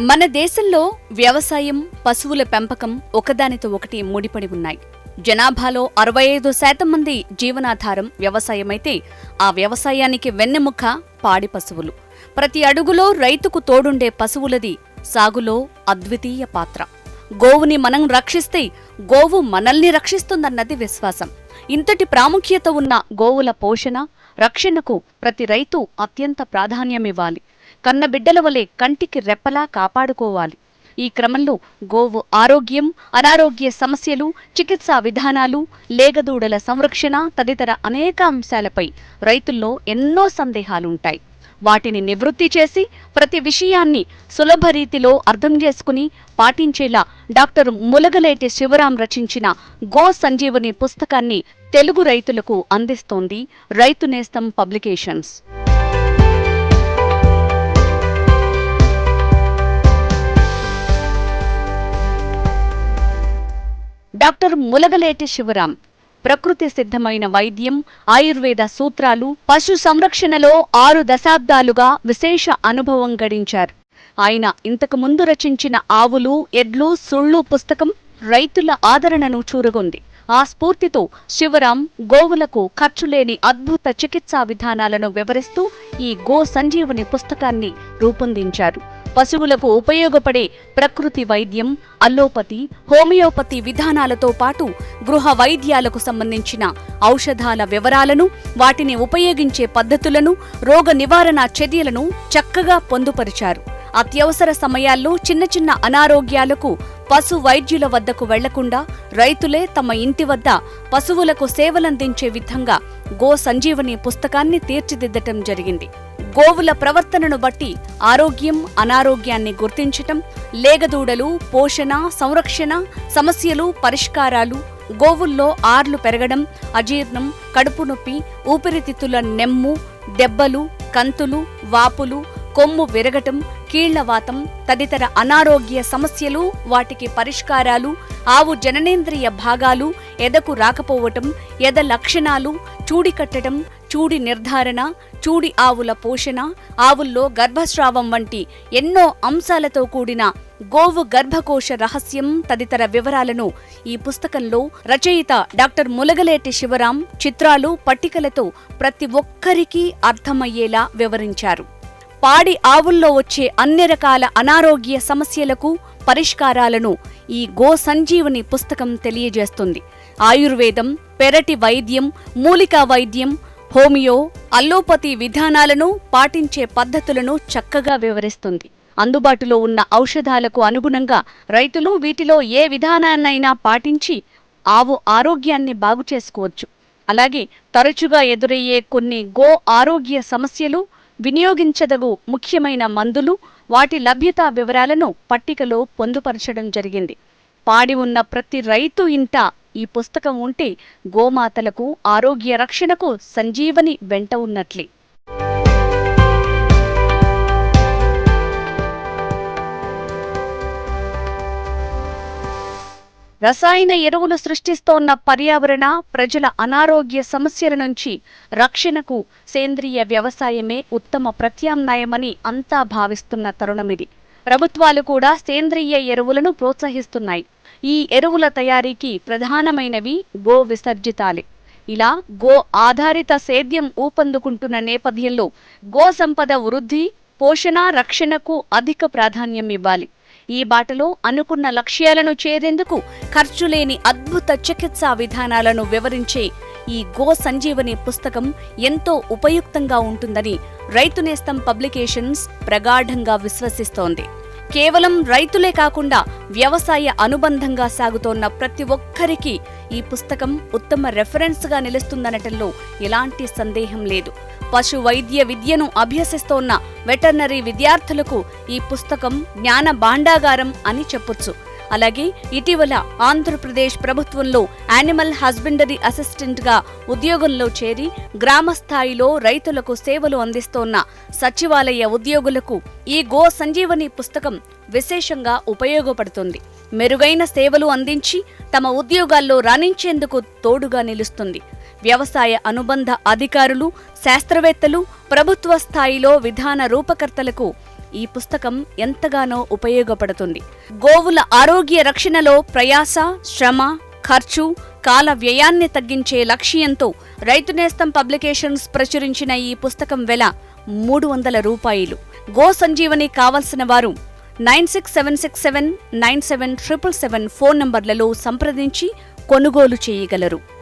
మన దేశంలో వ్యవసాయం పశువుల పెంపకం ఒకదానితో ఒకటి ముడిపడి ఉన్నాయి. జనాభాలో అరవై ఐదు శాతం మంది జీవనాధారం వ్యవసాయమైతే ఆ వ్యవసాయానికి వెన్నెముక పాడి పశువులు. ప్రతి అడుగులో రైతుకు తోడుండే పశువులది సాగులో అద్వితీయ పాత్ర. గోవుని మనం రక్షిస్తే గోవు మనల్ని రక్షిస్తుందన్నది విశ్వాసం. ఇంతటి ప్రాముఖ్యత ఉన్న గోవుల పోషణ రక్షణకు ప్రతి రైతు అత్యంత ప్రాధాన్యమివ్వాలి. కన్న బిడ్డల వలె కంటికి రెప్పలా కాపాడుకోవాలి. ఈ క్రమంలో గోవు ఆరోగ్యం అనారోగ్య సమస్యలు చికిత్సా విధానాలు లేగదూడల సంరక్షణ తదితర అనేక అంశాలపై రైతుల్లో ఎన్నో సందేహాలుంటాయి. వాటిని నివృత్తి చేసి ప్రతి విషయాన్ని సులభ రీతిలో అర్థం చేసుకుని పాటించేలా డాక్టర్ ములగలేటి శివరాం రచించిన గో సంజీవని పుస్తకాన్ని తెలుగు రైతులకు అందిస్తోంది రైతు నేస్తం పబ్లికేషన్స్. డాక్టర్ ములగలేటి శివరాం. ప్రకృతి సిద్ధమైన వైద్యం ఆయుర్వేద సూత్రాలు పశు సంరక్షణలో ఆరు దశాబ్దాలుగా విశేష అనుభవం గడించారు. ఆయన ఇంతకు ముందు రచించిన ఆవులు ఎడ్లు సుళ్ళు పుస్తకం రైతుల ఆదరణను చూరగొంది. ఆ స్ఫూర్తితో శివరాం గోవులకు ఖర్చులేని అద్భుత చికిత్సా విధానాలను వివరిస్తూ ఈ గో సంజీవని పుస్తకాన్ని రూపొందించారు. పశువులకు ఉపయోగపడే ప్రకృతి వైద్యం అల్లోపతి హోమియోపతి విధానాలతో పాటు గృహ వైద్యాలకు సంబంధించిన ఔషధాల వివరాలను వాటిని ఉపయోగించే పద్ధతులను రోగ నివారణ చర్యలను చక్కగా పొందుపరిచారు. అత్యవసర సమయాల్లో చిన్న చిన్న అనారోగ్యాలకు పశు వైద్యుల వద్దకు వెళ్ళకుండా రైతులే తమ ఇంటి వద్ద పశువులకు సేవలందించే విధంగా గో సంజీవని పుస్తకాన్ని తీర్చిదిద్దటం జరిగింది. గోవుల ప్రవర్తనను బట్టి ఆరోగ్యం అనారోగ్యాన్ని గుర్తించటం లేగదూడలు పోషణ సంరక్షణ సమస్యలు పరిష్కారాలు గోవుల్లో ఆర్లు పెరగడం అజీర్ణం కడుపు నొప్పి ఊపిరితిత్తుల నెమ్ము దెబ్బలు కంతులు వాపులు కొమ్ము విరగటం కీళ్ళవాతం తదితర అనారోగ్య సమస్యలు వాటికి పరిష్కారాలు ఆవు జననేంద్రియ భాగాలు ఎదకు రాకపోవటం ఎద లక్షణాలు చూడి కట్టడం చూడి నిర్ధారణ చూడి ఆవుల పోషణ ఆవుల్లో గర్భస్రావం వంటి ఎన్నో అంశాలతో కూడిన గోవు గర్భకోశ రహస్యం తదితర వివరాలను ఈ పుస్తకంలో రచయిత డాక్టర్ ములగలేటి శివరాం చిత్రాలు పట్టికలతో ప్రతి ఒక్కరికీ అర్థమయ్యేలా వివరించారు. పాడి ఆవుల్లో వచ్చే అన్ని రకాల అనారోగ్య సమస్యలకు పరిష్కారాలను ఈ గో సంజీవని పుస్తకం తెలియజేస్తుంది. ఆయుర్వేదం పెరటి వైద్యం మూలికా వైద్యం హోమియో అల్లోపతి విధానాలను పాటించే పద్ధతులను చక్కగా వివరిస్తుంది. అందుబాటులో ఉన్న ఔషధాలకు అనుగుణంగా రైతులు వీటిలో ఏ విధానాన్నైనా పాటించి ఆవు ఆరోగ్యాన్ని బాగు చేసుకోవచ్చు అలాగే తరచుగా ఎదురయ్యే కొన్ని గో ఆరోగ్య సమస్యలు వినియోగించదగు ముఖ్యమైన మందులు వాటి లభ్యత వివరాలను పట్టికలో పొందుపరచడం జరిగింది. పాడి ఉన్న ప్రతి రైతు ఇంట ఈ పుస్తకం ఉంటే గోమాతలకు ఆరోగ్య రక్షణకు సంజీవని వెంట ఉన్నట్లే. రసాయన ఎరువులు సృష్టిస్తోన్న పర్యావరణ ప్రజల అనారోగ్య సమస్యల నుంచి రక్షణకు సేంద్రియ వ్యవసాయమే ఉత్తమ ప్రత్యామ్నాయమని అంతా భావిస్తున్న తరుణమిది ప్రభుత్వాలు కూడా సేంద్రియ ఎరువులను ప్రోత్సహిస్తున్నాయి. ఈ ఎరువుల తయారీకి ప్రధానమైనవి గో విసర్జితాలే. ఇలా గో ఆధారిత సేద్యం ఊపందుకుంటున్న నేపథ్యంలో గో సంపద వృద్ధి పోషణ రక్షణకు అధిక ప్రాధాన్యం ఇవ్వాలి. ఈ బాటలో అనుకున్న లక్ష్యాలను చేరేందుకు ఖర్చు లేని అద్భుత చికిత్సా విధానాలను వివరించే ఈ గో సంజీవని పుస్తకం ఎంతో ఉపయుక్తంగా ఉంటుందని రైతు నేస్తం పబ్లికేషన్స్ ప్రగాఢంగా విశ్వసిస్తోంది. కేవలం రైతులే కాకుండా వ్యవసాయ అనుబంధంగా సాగుతోన్న ప్రతి ఒక్కరికి ఈ పుస్తకం ఉత్తమ రెఫరెన్స్గా నిలుస్తుందనటంలో ఎలాంటి సందేహం లేదు. పశు వైద్య విద్యను అభ్యసిస్తోన్న వెటర్నరీ విద్యార్థులకు ఈ పుస్తకం జ్ఞాన భాండాగారం అని చెప్పొచ్చు. అలాగే ఇటీవల ఆంధ్రప్రదేశ్ ప్రభుత్వంలో యానిమల్ హస్బెండరీ అసిస్టెంట్గా ఉద్యోగంలో చేరి గ్రామ స్థాయిలో రైతులకు సేవలు అందిస్తోన్న సచివాలయ ఉద్యోగులకు ఈ గో సంజీవని పుస్తకం విశేషంగా ఉపయోగపడుతుంది. మెరుగైన సేవలు అందించి తమ ఉద్యోగాల్లో రాణించేందుకు తోడుగా నిలుస్తుంది. వ్యవసాయ అనుబంధ అధికారులు శాస్త్రవేత్తలు ప్రభుత్వ స్థాయిలో విధాన రూపకర్తలకు ఈ పుస్తకం ఎంతగానో ఉపయోగపడుతుంది. గోవుల ఆరోగ్య రక్షణలో ప్రయాస శ్రమ ఖర్చు కాల వ్యయాన్ని తగ్గించే లక్ష్యంతో రైతు నేస్తం పబ్లికేషన్స్ ప్రచురించిన ఈ పుస్తకం వెల మూడు వందల రూపాయలు. గో సంజీవని కావలసిన వారు nine six seven six seven nine seven triple seven phone నంబర్లలో సంప్రదించి కొనుగోలు చేయగలరు.